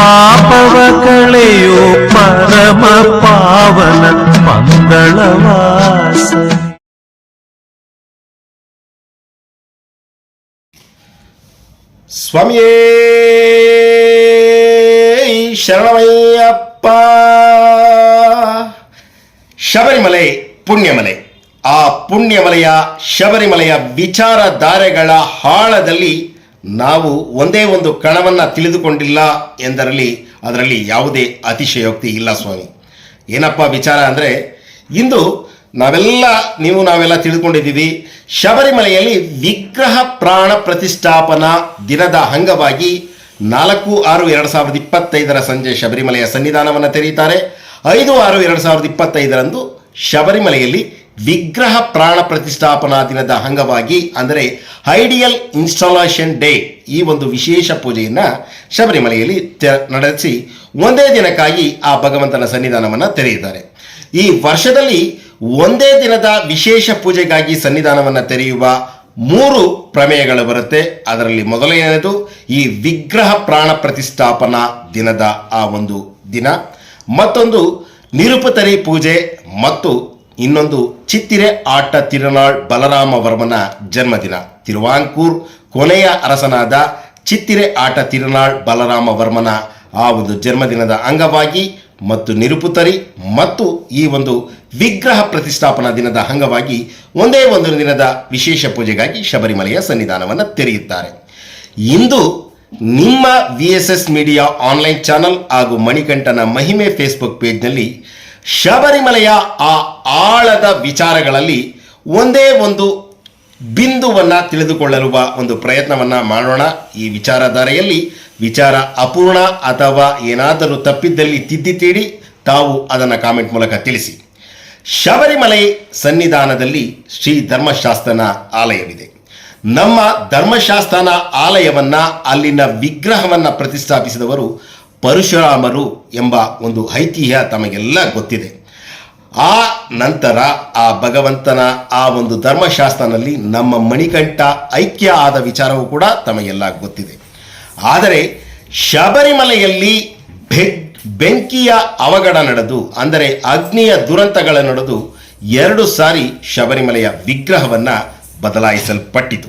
ಪಾಪವ ಕಳೆಯೋ ಪರಮ ಪಾವನ ಮಂಗಳವಾಸ. ಸ್ವಾಮಿಯೇ ಶರಣಮಯ್ಯಪ್ಪ. ಶಬರಿಮಲೆ ಪುಣ್ಯಮಲೆ. ಆ ಪುಣ್ಯಮಲೆಯ ಶಬರಿಮಲೆಯ ವಿಚಾರಧಾರೆಗಳ ಹಾಳದಲ್ಲಿ ನಾವು ಒಂದೇ ಒಂದು ಕಣವನ್ನು ತಿಳಿದುಕೊಂಡಿಲ್ಲ ಎಂದರಲ್ಲಿ ಅದರಲ್ಲಿ ಯಾವುದೇ ಅತಿಶಯೋಕ್ತಿ ಇಲ್ಲ, ಸ್ವಾಮಿ. ಏನಪ್ಪ ವಿಚಾರ ಅಂದರೆ, ಇಂದು ನಾವೆಲ್ಲ, ನೀವು ನಾವೆಲ್ಲ ತಿಳಿದುಕೊಂಡಿದ್ದೀವಿ, ಶಬರಿಮಲೆಯಲ್ಲಿ ವಿಗ್ರಹ ಪ್ರಾಣ ಪ್ರತಿಷ್ಠಾಪನಾ ದಿನದ ಅಂಗವಾಗಿ ನಾಲ್ಕು ಆರು ಎರಡು ಸಾವಿರದ ಇಪ್ಪತ್ತೈದರ ಸಂಜೆ ಶಬರಿಮಲೆಯ ಸನ್ನಿಧಾನವನ್ನು ತೆರೆಯುತ್ತಾರೆ. ಐದು ಆರು ಎರಡು ಸಾವಿರದ ಇಪ್ಪತ್ತೈದರಂದು ಶಬರಿಮಲೆಯಲ್ಲಿ ವಿಗ್ರಹ ಪ್ರಾಣ ಪ್ರತಿಷ್ಠಾಪನಾ ದಿನದ ಅಂಗವಾಗಿ, ಅಂದರೆ ಐಡಿಯಲ್ ಇನ್ಸ್ಟಾಲೇಷನ್ ಡೇ ಈ ಒಂದು ವಿಶೇಷ ಪೂಜೆಯನ್ನು ಶಬರಿಮಲೆಯಲ್ಲಿ ನಡೆಸಿ ಒಂದೇ ದಿನಕ್ಕಾಗಿ ಆ ಭಗವಂತನ ಸನ್ನಿಧಾನವನ್ನು ತೆರೆಯುತ್ತಾರೆ ಈ ವರ್ಷದಲ್ಲಿ ಒಂದೇ ದಿನದ ವಿಶೇಷ ಪೂಜೆಗಾಗಿ ಸನ್ನಿಧಾನವನ್ನು ತೆರೆಯುವ ಮೂರು ಪ್ರಮೇಯಗಳು ಬರುತ್ತೆ. ಅದರಲ್ಲಿ ಮೊದಲನೆಯದು ಈ ವಿಗ್ರಹ ಪ್ರಾಣ ಪ್ರತಿಷ್ಠಾಪನಾ ದಿನದ ಆ ಒಂದು ದಿನ. ಮತ್ತೊಂದು ನಿರುಪತರಿ ಪೂಜೆ ಮತ್ತು ಇನ್ನೊಂದು ಚಿತ್ತಿರೆ ಆಟ ತಿರುನಾಳ್ ಬಲರಾಮ ವರ್ಮನ ಜನ್ಮದಿನ. ತಿರುವಾಂಕೂರ್ ಕೊನೆಯ ಅರಸನಾದ ಚಿತ್ತಿರೆ ಆಟ ತಿರುನಾಳ್ ಬಲರಾಮ ವರ್ಮನ ಆ ಒಂದು ಜನ್ಮದಿನದ ಅಂಗವಾಗಿ ಮತ್ತು ನಿರುಪುತರಿ ಮತ್ತು ಈ ಒಂದು ವಿಗ್ರಹ ಪ್ರತಿಷ್ಠಾಪನಾ ದಿನದ ಅಂಗವಾಗಿ ಒಂದೇ ಒಂದು ದಿನದ ವಿಶೇಷ ಪೂಜೆಗಾಗಿ ಶಬರಿಮಲೆಯ ಸನ್ನಿಧಾನವನ್ನು ತೆರೆಯುತ್ತಾರೆ. ಇಂದು ನಿಮ್ಮ V S S media online channel ಹಾಗೂ ಮಣಿಕಂಠನ ಮಹಿಮೆ ಫೇಸ್ಬುಕ್ ಪೇಜ್ನಲ್ಲಿ ಶಬರಿಮಲೆಯ ಆ ಆಳದ ವಿಚಾರಗಳಲ್ಲಿ ಒಂದೇ ಒಂದು ಬಿಂದುವನ್ನು ತಿಳಿದುಕೊಳ್ಳಲುವ ಒಂದು ಪ್ರಯತ್ನವನ್ನು ಮಾಡೋಣ. ಈ ವಿಚಾರಧಾರೆಯಲ್ಲಿ ವಿಚಾರ ಅಪೂರ್ಣ ಅಥವಾ ಏನಾದರೂ ತಪ್ಪಿದ್ದಲ್ಲಿ ತಿದ್ದಿ ತೀಡಿ ತಾವು ಅದನ್ನು ಕಾಮೆಂಟ್ ಮೂಲಕ ತಿಳಿಸಿ. ಶಬರಿಮಲೆ ಸನ್ನಿಧಾನದಲ್ಲಿ ಶ್ರೀ ಧರ್ಮಶಾಸ್ತ್ರನ ಆಲಯವಿದೆ. ನಮ್ಮ ಧರ್ಮಶಾಸ್ತ್ರನ ಆಲಯವನ್ನ ಅಲ್ಲಿನ ವಿಗ್ರಹವನ್ನ ಪ್ರತಿಷ್ಠಾಪಿಸಿದವರು ಪರಶುರಾಮರು ಎಂಬ ಒಂದು ಐತಿಹ್ಯ ತಮಗೆಲ್ಲ ಗೊತ್ತಿದೆ. ಆ ನಂತರ ಆ ಭಗವಂತನ ಆ ಒಂದು ಧರ್ಮಶಾಸ್ತ್ರನಲ್ಲಿ ನಮ್ಮ ಮಣಿಕಂಠ ಐಕ್ಯ ಆದ ವಿಚಾರವೂ ಕೂಡ ತಮಗೆಲ್ಲ ಗೊತ್ತಿದೆ. ಆದರೆ ಶಬರಿಮಲೆಯಲ್ಲಿ ಬೆಂಕಿಯ ಅವಘಡ ನಡೆದು, ಅಂದರೆ ಅಗ್ನಿಯ ದುರಂತಗಳ ನಡೆದು ಎರಡು ಸಾರಿ ಶಬರಿಮಲೆಯ ವಿಗ್ರಹವನ್ನು ಬದಲಾಯಿಸಲ್ಪಟ್ಟಿತು.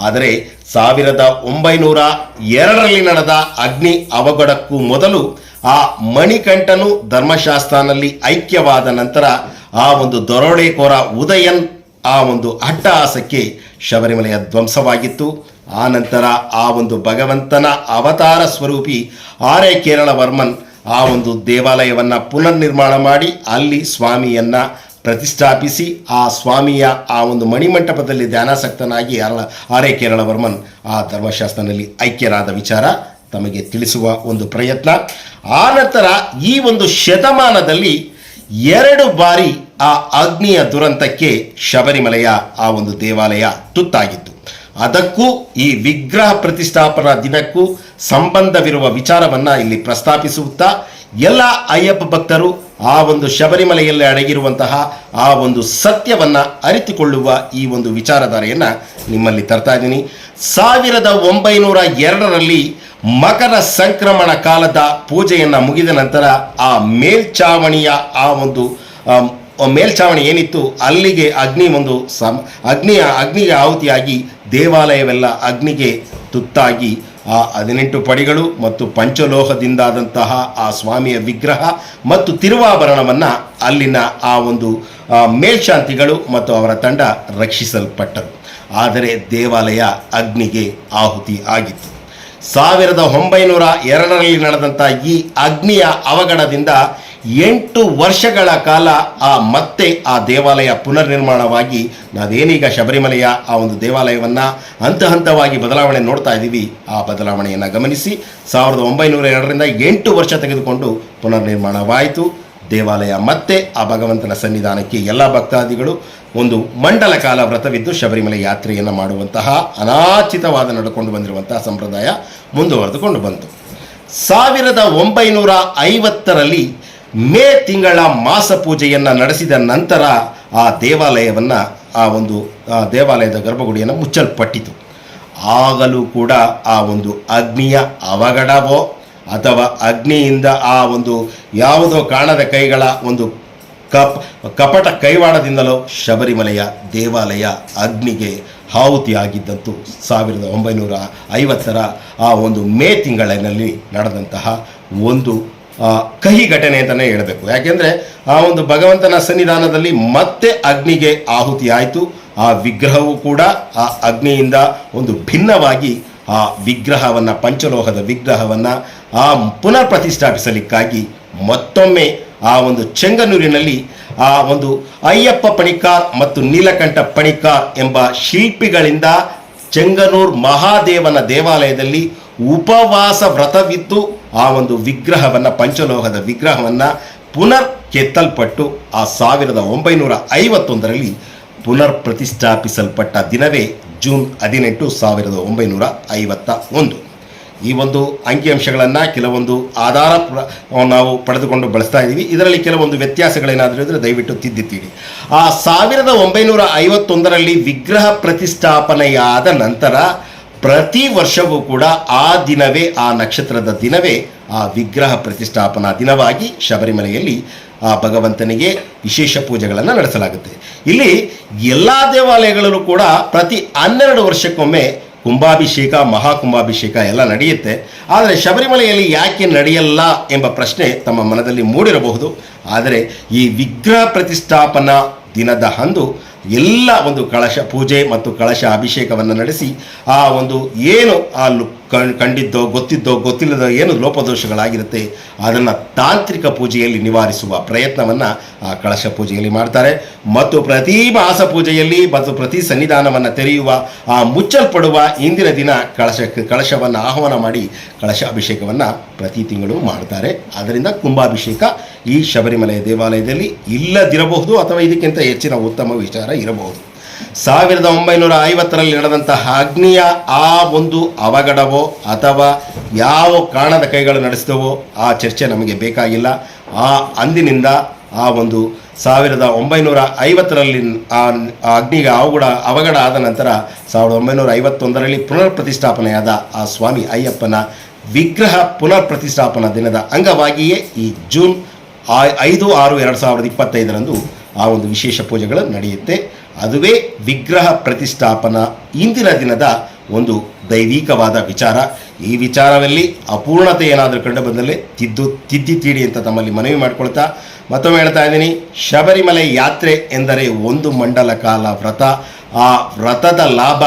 ಆದರೆ ಸಾವಿರದ ಒಂಬೈನೂರ ಎರಡರಲ್ಲಿ ನಡೆದ ಅಗ್ನಿ ಅವಘಡಕ್ಕೂ ಮೊದಲು ಆ ಮಣಿಕಂಠನು ಧರ್ಮಶಾಸ್ತ್ರನಲ್ಲಿ ಐಕ್ಯವಾದ ನಂತರ ಆ ಒಂದು ದರೋಡೆಕೋರ ಉದಯನ್ ಆ ಒಂದು ಅಟ್ಟಹಾಸಕ್ಕೆ ಶಬರಿಮಲೆಯ ಧ್ವಂಸವಾಗಿತ್ತು. ಆ ನಂತರ ಆ ಒಂದು ಭಗವಂತನ ಅವತಾರ ಸ್ವರೂಪಿ ಆರೆ ಕೇರಳ ವರ್ಮನ್ ಆ ಒಂದು ದೇವಾಲಯವನ್ನು ಪುನರ್ನಿರ್ಮಾಣ ಮಾಡಿ ಅಲ್ಲಿ ಸ್ವಾಮಿಯನ್ನ ಪ್ರತಿಷ್ಠಾಪಿಸಿ ಆ ಸ್ವಾಮಿಯ ಆ ಒಂದು ಮಣಿಮಂಟಪದಲ್ಲಿ ಧ್ಯಾನಾಸಕ್ತನಾಗಿ ಅರಳ ಆರ್ಯ ಕೇರಳ ವರ್ಮನ್ ಆ ಧರ್ಮಶಾಸ್ತ್ರನಲ್ಲಿ ಐಕ್ಯರಾದ ವಿಚಾರ ತಮಗೆ ತಿಳಿಸುವ ಒಂದು ಪ್ರಯತ್ನ. ಆ ನಂತರ ಈ ಒಂದು ಶತಮಾನದಲ್ಲಿ ಎರಡು ಬಾರಿ ಆ ಅಗ್ನಿಯ ದುರಂತಕ್ಕೆ ಶಬರಿಮಲೆಯ ಆ ಒಂದು ದೇವಾಲಯ ತುತ್ತಾಗಿತ್ತು. ಅದಕ್ಕೂ ಈ ವಿಗ್ರಹ ಪ್ರತಿಷ್ಠಾಪನಾ ದಿನಕ್ಕೂ ಸಂಬಂಧವಿರುವ ವಿಚಾರವನ್ನು ಇಲ್ಲಿ ಪ್ರಸ್ತಾಪಿಸುತ್ತಾ ಎಲ್ಲ ಅಯ್ಯಪ್ಪ ಭಕ್ತರು ಆ ಒಂದು ಶಬರಿಮಲೆಯಲ್ಲಿ ಅಡಗಿರುವಂತಹ ಆ ಒಂದು ಸತ್ಯವನ್ನು ಅರಿತುಕೊಳ್ಳುವ ಈ ಒಂದು ವಿಚಾರಧಾರೆಯನ್ನು ನಿಮ್ಮಲ್ಲಿ ತರ್ತಾ ಇದ್ದೀನಿ. ಸಾವಿರದ ಒಂಬೈನೂರ ಎರಡರಲ್ಲಿ ಮಕರ ಸಂಕ್ರಮಣ ಕಾಲದ ಪೂಜೆಯನ್ನು ಮುಗಿದ ನಂತರ ಆ ಮೇಲ್ಛಾವಣಿಯ ಆ ಒಂದು ಮೇಲ್ಛಾವಣಿ ಏನಿತ್ತು, ಅಲ್ಲಿಗೆ ಅಗ್ನಿ ಒಂದು ಸಮ, ಅಗ್ನಿಯ ಅಗ್ನಿಗೆ ಆಹುತಿಯಾಗಿ ದೇವಾಲಯವೆಲ್ಲ ಅಗ್ನಿಗೆ ತುತ್ತಾಗಿ ಆ ಹದಿನೆಂಟು ಪಡಿಗಳು ಮತ್ತು ಪಂಚಲೋಹದಿಂದಾದಂತಹ ಆ ಸ್ವಾಮಿಯ ವಿಗ್ರಹ ಮತ್ತು ತಿರುವಾಭರಣವನ್ನು ಅಲ್ಲಿನ ಆ ಒಂದು ಮೇಲ್ಶಾಂತಿಗಳು ಮತ್ತು ಅವರ ತಂಡ ರಕ್ಷಿಸಲ್ಪಟ್ಟರು. ಆದರೆ ದೇವಾಲಯ ಅಗ್ನಿಗೆ ಆಹುತಿ ಆಗಿತ್ತು. ಸಾವಿರದ ಒಂಬೈನೂರ ಎರಡರಲ್ಲಿ ನಡೆದಂಥ ಈ ಅಗ್ನಿಯ ಅವಘಡದಿಂದ ಎಂಟು ವರ್ಷಗಳ ಕಾಲ ಆ ಮತ್ತೆ ಆ ದೇವಾಲಯ ಪುನರ್ನಿರ್ಮಾಣವಾಗಿ ನಾವೇನೀಗ ಶಬರಿಮಲೆಯ ಆ ಒಂದು ದೇವಾಲಯವನ್ನು ಹಂತ ಹಂತವಾಗಿ ಬದಲಾವಣೆ ನೋಡ್ತಾ ಇದ್ದೀವಿ, ಆ ಬದಲಾವಣೆಯನ್ನು ಗಮನಿಸಿ ಸಾವಿರದ ಒಂಬೈನೂರ ಎರಡರಿಂದ ಎಂಟು ವರ್ಷ ತೆಗೆದುಕೊಂಡು ಪುನರ್ನಿರ್ಮಾಣವಾಯಿತು. ದೇವಾಲಯ ಮತ್ತೆ ಆ ಭಗವಂತನ ಸನ್ನಿಧಾನಕ್ಕೆ ಎಲ್ಲ ಭಕ್ತಾದಿಗಳು ಒಂದು ಮಂಡಲ ಕಾಲ ವ್ರತವಿದ್ದು ಶಬರಿಮಲೆ ಯಾತ್ರೆಯನ್ನು ಮಾಡುವಂತಹ ಅನಾಚಿತವಾದ ನಡ್ಕೊಂಡು ಬಂದಿರುವಂತಹ ಸಂಪ್ರದಾಯ ಮುಂದುವರೆದುಕೊಂಡು ಬಂತು. ಸಾವಿರದ ಒಂಬೈನೂರ ಐವತ್ತರಲ್ಲಿ ಮೇ ತಿಂಗಳ ಮಾಸ ಪೂಜೆಯನ್ನು ನಡೆಸಿದ ನಂತರ ಆ ದೇವಾಲಯವನ್ನು, ಆ ಒಂದು ದೇವಾಲಯದ ಗರ್ಭಗುಡಿಯನ್ನು ಮುಚ್ಚಲ್ಪಟ್ಟಿತು. ಆಗಲೂ ಕೂಡ ಆ ಒಂದು ಅಗ್ನಿಯ ಅವಘಡವೋ ಅಥವಾ ಅಗ್ನಿಯಿಂದ ಆ ಒಂದು ಯಾವುದೋ ಕಾಣದ ಕೈಗಳ ಒಂದು ಕಪ್, ಕಪಟ ಕೈವಾಡದಿಂದಲೋ ಶಬರಿಮಲೆಯ ದೇವಾಲಯ ಅಗ್ನಿಗೆ ಆಹುತಿಯಾಗಿದ್ದಂತೂ ಸಾವಿರದ ಒಂಬೈನೂರ ಐವತ್ತರ ಆ ಒಂದು ಮೇ ತಿಂಗಳಿನಲ್ಲಿ ನಡೆದಂತಹ ಒಂದು ಕಹಿ ಘಟನೆ ಅಂತಲೇ ಹೇಳಬೇಕು. ಯಾಕೆಂದರೆ ಆ ಒಂದು ಭಗವಂತನ ಸನ್ನಿಧಾನದಲ್ಲಿ ಮತ್ತೆ ಅಗ್ನಿಗೆ ಆಹುತಿ ಆಯಿತು ಆ ವಿಗ್ರಹವು ಕೂಡ ಆ ಅಗ್ನಿಯಿಂದ ಒಂದು ಭಿನ್ನವಾಗಿ ಆ ವಿಗ್ರಹವನ್ನು, ಪಂಚಲೋಹದ ವಿಗ್ರಹವನ್ನು, ಆ ಪುನರ್ ಪ್ರತಿಷ್ಠಾಪಿಸಲಿಕ್ಕಾಗಿ ಮತ್ತೊಮ್ಮೆ ಆ ಒಂದು ಚೆಂಗನೂರಿನಲ್ಲಿ ಆ ಒಂದು ಅಯ್ಯಪ್ಪ ಪಣಿಕಾರ್ ಮತ್ತು ನೀಲಕಂಠ ಪಣಿಕಾರ್ ಎಂಬ ಶಿಲ್ಪಿಗಳಿಂದ ಚೆಂಗನೂರು ಮಹಾದೇವನ ದೇವಾಲಯದಲ್ಲಿ ಉಪವಾಸ ವ್ರತವಿದ್ದು ಆ ಒಂದು ವಿಗ್ರಹವನ್ನು, ಪಂಚಲೋಹದ ವಿಗ್ರಹವನ್ನು ಪುನರ್ ಕೆತ್ತಲ್ಪಟ್ಟು ಆ ಸಾವಿರದ ಒಂಬೈನೂರ ಐವತ್ತೊಂದರಲ್ಲಿ ಪುನರ್ ಪ್ರತಿಷ್ಠಾಪಿಸಲ್ಪಟ್ಟ ದಿನವೇ ಜೂನ್ ಹದಿನೆಂಟು ಸಾವಿರದ ಒಂಬೈನೂರ ಐವತ್ತ ಒಂದು. ಈ ಒಂದು ಅಂಕಿಅಂಶಗಳನ್ನು ಕೆಲವೊಂದು ಆಧಾರ ನಾವು ಪಡೆದುಕೊಂಡು ಬಳಸ್ತಾ ಇದ್ದೀವಿ. ಇದರಲ್ಲಿ ಕೆಲವೊಂದು ವ್ಯತ್ಯಾಸಗಳೇನಾದರೂ ಇದ್ದರೆ ದಯವಿಟ್ಟು ತಿದ್ದಿತ್ತೀರಿ ಆ ಸಾವಿರದ ಒಂಬೈನೂರ ಐವತ್ತೊಂದರಲ್ಲಿ ವಿಗ್ರಹ ಪ್ರತಿಷ್ಠಾಪನೆಯಾದ ನಂತರ ಪ್ರತಿ ವರ್ಷವೂ ಕೂಡ ಆ ದಿನವೇ, ಆ ನಕ್ಷತ್ರದ ದಿನವೇ, ಆ ವಿಗ್ರಹ ಪ್ರತಿಷ್ಠಾಪನಾ ದಿನವಾಗಿ ಶಬರಿಮಲೆಯಲ್ಲಿ ಆ ಭಗವಂತನಿಗೆ ವಿಶೇಷ ಪೂಜೆಗಳನ್ನು ನಡೆಸಲಾಗುತ್ತೆ. ಇಲ್ಲಿ ಎಲ್ಲ ದೇವಾಲಯಗಳಲ್ಲೂ ಕೂಡ ಪ್ರತಿ ಹನ್ನೆರಡು ವರ್ಷಕ್ಕೊಮ್ಮೆ ಕುಂಭಾಭಿಷೇಕ, ಮಹಾಕುಂಭಾಭಿಷೇಕ ಎಲ್ಲ ನಡೆಯುತ್ತೆ. ಆದರೆ ಶಬರಿಮಲೆಯಲ್ಲಿ ಯಾಕೆ ನಡೆಯಲ್ಲ ಎಂಬ ಪ್ರಶ್ನೆ ತಮ್ಮ ಮನದಲ್ಲಿ ಮೂಡಿರಬಹುದು. ಆದರೆ ಈ ವಿಗ್ರಹ ಪ್ರತಿಷ್ಠಾಪನಾ ದಿನದ ಅಂದು ಎಲ್ಲ ಒಂದು ಕಳಶ ಪೂಜೆ ಮತ್ತು ಕಳಶ ಅಭಿಷೇಕವನ್ನು ನಡೆಸಿ ಆ ಒಂದು ಏನು ಆ ಕಣ್- ಕಂಡಿದ್ದೋ ಗೊತ್ತಿದ್ದೋ ಗೊತ್ತಿಲ್ಲದ ಏನು ಲೋಪದೋಷಗಳಾಗಿರುತ್ತೆ, ಅದನ್ನು ತಾಂತ್ರಿಕ ಪೂಜೆಯಲ್ಲಿ ನಿವಾರಿಸುವ ಪ್ರಯತ್ನವನ್ನು ಆ ಕಳಶ ಪೂಜೆಯಲ್ಲಿ ಮಾಡ್ತಾರೆ. ಮತ್ತು ಪ್ರತಿ ಮಾಸ ಪೂಜೆಯಲ್ಲಿ ಮತ್ತು ಪ್ರತಿ ಸನ್ನಿಧಾನವನ್ನು ತೆರೆಯುವ, ಆ ಮುಚ್ಚಲ್ಪಡುವ ಇಂದಿನ ದಿನ ಕಳಶ, ಕಳಶವನ್ನು ಆಹ್ವಾನ ಮಾಡಿ ಕಳಶ ಅಭಿಷೇಕವನ್ನು ಪ್ರತಿ ತಿಂಗಳು ಮಾಡ್ತಾರೆ. ಅದರಿಂದ ಕುಂಭಾಭಿಷೇಕ ಈ ಶಬರಿಮಲೆಯ ದೇವಾಲಯದಲ್ಲಿ ಇಲ್ಲದಿರಬಹುದು ಅಥವಾ ಇದಕ್ಕಿಂತ ಹೆಚ್ಚಿನ ಉತ್ತಮ ವಿಚಾರ ಇರಬಹುದು. ಸಾವಿರದ ಒಂಬೈನೂರ ಐವತ್ತರಲ್ಲಿ ನಡೆದಂತಹ ಅಗ್ನಿಯ ಆ ಒಂದು ಅವಘಡವೋ ಅಥವಾ ಯಾವ ಕಾರಣದ ಕೈಗಳು ನಡೆಸಿದವೋ ಆ ಚರ್ಚೆ ನಮಗೆ ಬೇಕಾಗಿಲ್ಲ. ಆ ಅಂದಿನಿಂದ ಆ ಒಂದು ಸಾವಿರದ ಒಂಬೈನೂರ ಐವತ್ತರಲ್ಲಿ ಆ ಅಗ್ನಿಗೆ ಅವಘಡ ಅವಘಡ ಆದ ನಂತರ ಸಾವಿರದ ಒಂಬೈನೂರ ಐವತ್ತೊಂದರಲ್ಲಿ ಪುನರ್ ಪ್ರತಿಷ್ಠಾಪನೆಯಾದ ಆ ಸ್ವಾಮಿ ಅಯ್ಯಪ್ಪನ ವಿಗ್ರಹ ಪುನರ್ ಪ್ರತಿಷ್ಠಾಪನಾ ದಿನದ ಅಂಗವಾಗಿಯೇ ಈ ಜೂನ್ ಐದು ಆರು ಎರಡು ಸಾವಿರದ ಇಪ್ಪತ್ತೈದರಂದು ಆ ಒಂದು ವಿಶೇಷ ಪೂಜೆಗಳು ನಡೆಯುತ್ತೆ. ಅದುವೇ ವಿಗ್ರಹ ಪ್ರತಿಷ್ಠಾಪನಾ ಇಂದಿನ ದಿನದ ಒಂದು ದೈವಿಕವಾದ ವಿಚಾರ. ಈ ವಿಚಾರದಲ್ಲಿ ಅಪೂರ್ಣತೆ ಏನಾದರೂ ಕಂಡು ಬಂದಲ್ಲಿ ತಿದ್ದು ತಿದ್ದಿ ತೀಡಿ ಅಂತ ತಮ್ಮಲ್ಲಿ ಮನವಿ ಮಾಡಿಕೊಳ್ತಾ ಮತ್ತೊಮ್ಮೆ ಹೇಳ್ತಾ ಇದ್ದೀನಿ, ಶಬರಿಮಲೆ ಯಾತ್ರೆ ಎಂದರೆ ಒಂದು ಮಂಡಲ ಕಾಲ ವ್ರತ. ಆ ವ್ರತದ ಲಾಭ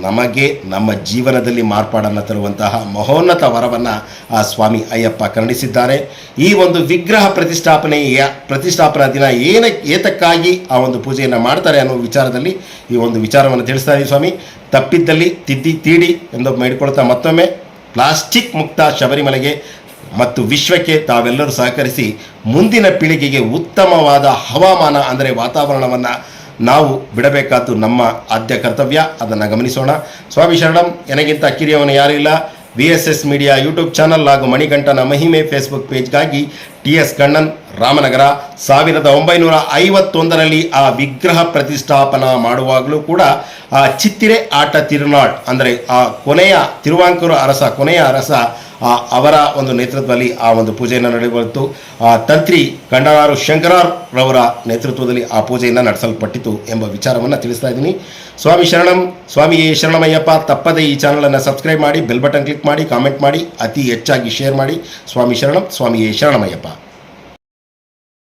ನಮಗೆ ನಮ್ಮ ಜೀವನದಲ್ಲಿ ಮಾರ್ಪಾಡನ್ನು ತರುವಂತಹ ಮಹೋನ್ನತ ವರವನ್ನು ಆ ಸ್ವಾಮಿ ಅಯ್ಯಪ್ಪ ಕರುಣಿಸಿದ್ದಾರೆ. ಈ ಒಂದು ವಿಗ್ರಹ ಪ್ರತಿಷ್ಠಾಪನೆಯ ಪ್ರತಿಷ್ಠಾಪನಾ ದಿನ ಏನ ಏತಕ್ಕಾಗಿ ಆ ಒಂದು ಪೂಜೆಯನ್ನು ಮಾಡ್ತಾರೆ ಅನ್ನೋ ವಿಚಾರದಲ್ಲಿ ಈ ಒಂದು ವಿಚಾರವನ್ನು ತಿಳಿಸ್ತಾ ಸ್ವಾಮಿ. ತಪ್ಪಿದ್ದಲ್ಲಿ ತಿದ್ದಿ ತೀಡಿ ಎಂದು ಮಾಡಿಕೊಳ್ತಾ ಮತ್ತೊಮ್ಮೆ ಪ್ಲಾಸ್ಟಿಕ್ ಮುಕ್ತ ಶಬರಿಮಲೆಗೆ ಮತ್ತು ವಿಶ್ವಕ್ಕೆ ತಾವೆಲ್ಲರೂ ಸಹಕರಿಸಿ ಮುಂದಿನ ಪೀಳಿಗೆಗೆ ಉತ್ತಮವಾದ ಹವಾಮಾನ ಅಂದರೆ ವಾತಾವರಣವನ್ನು ನಾವು ಬಿಡಬೇಕಾದ್ದು ನಮ್ಮ ಆದ್ಯ ಕರ್ತವ್ಯ. ಅದನ್ನು ಗಮನಿಸೋಣ. ಸ್ವಾಮಿ ಶರಣಂ ನನಗಿಂತ ಕಿರಿಯವನು ಯಾರಿಲ್ಲ. V S S media YouTube channel ಹಾಗೂ ಮಣಿಕಂಠನ ಮಹಿಮೆ ಫೇಸ್ಬುಕ್ ಪೇಜ್ಗಾಗಿ ಟಿ ಎಸ್ ಕಣ್ಣನ್, ರಾಮನಗರ. ಸಾವಿರದ ಒಂಬೈನೂರ ಐವತ್ತೊಂದರಲ್ಲಿ ಆ ವಿಗ್ರಹ ಪ್ರತಿಷ್ಠಾಪನಾ ಮಾಡುವಾಗಲೂ ಕೂಡ ಆ ಚಿತ್ತಿರೆ ಆಟ ತಿರುನಾಟ್, ಅಂದರೆ ಆ ಕೊನೆಯ ತಿರುವಾಂಕೂರು ಅರಸ, ಕೊನೆಯ ಅರಸ, ಆ ಅವರ ಒಂದು ನೇತೃತ್ವದಲ್ಲಿ ಆ ಒಂದು ಪೂಜೆಯನ್ನು ನಡೆಯುವಂತು ಆ ತಂತ್ರಿ ಕಂಡನಾರು ಶಂಕರಾರ್ರವರ ನೇತೃತ್ವದಲ್ಲಿ ಆ ಪೂಜೆಯನ್ನು ನಡೆಸಲ್ಪಟ್ಟಿತು ಎಂಬ ವಿಚಾರವನ್ನು ತಿಳಿಸ್ತಾ ಇದ್ದೀನಿ. ಸ್ವಾಮಿ ಶರಣಂ ಸ್ವಾಮಿ ಶರಣಮಯ್ಯಪ್ಪ, ತಪ್ಪದೇ ಈ ಚಾನಲನ್ನು ಸಬ್ಸ್ಕ್ರೈಬ್ ಮಾಡಿ, ಬೆಲ್ ಬಟನ್ ಕ್ಲಿಕ್ ಮಾಡಿ, ಕಾಮೆಂಟ್ ಮಾಡಿ, ಅತಿ ಹೆಚ್ಚಾಗಿ ಶೇರ್ ಮಾಡಿ. ಸ್ವಾಮಿ ಶರಣಂ ಸ್ವಾಮಿ ಶರಣಮಯ್ಯಪ್ಪ.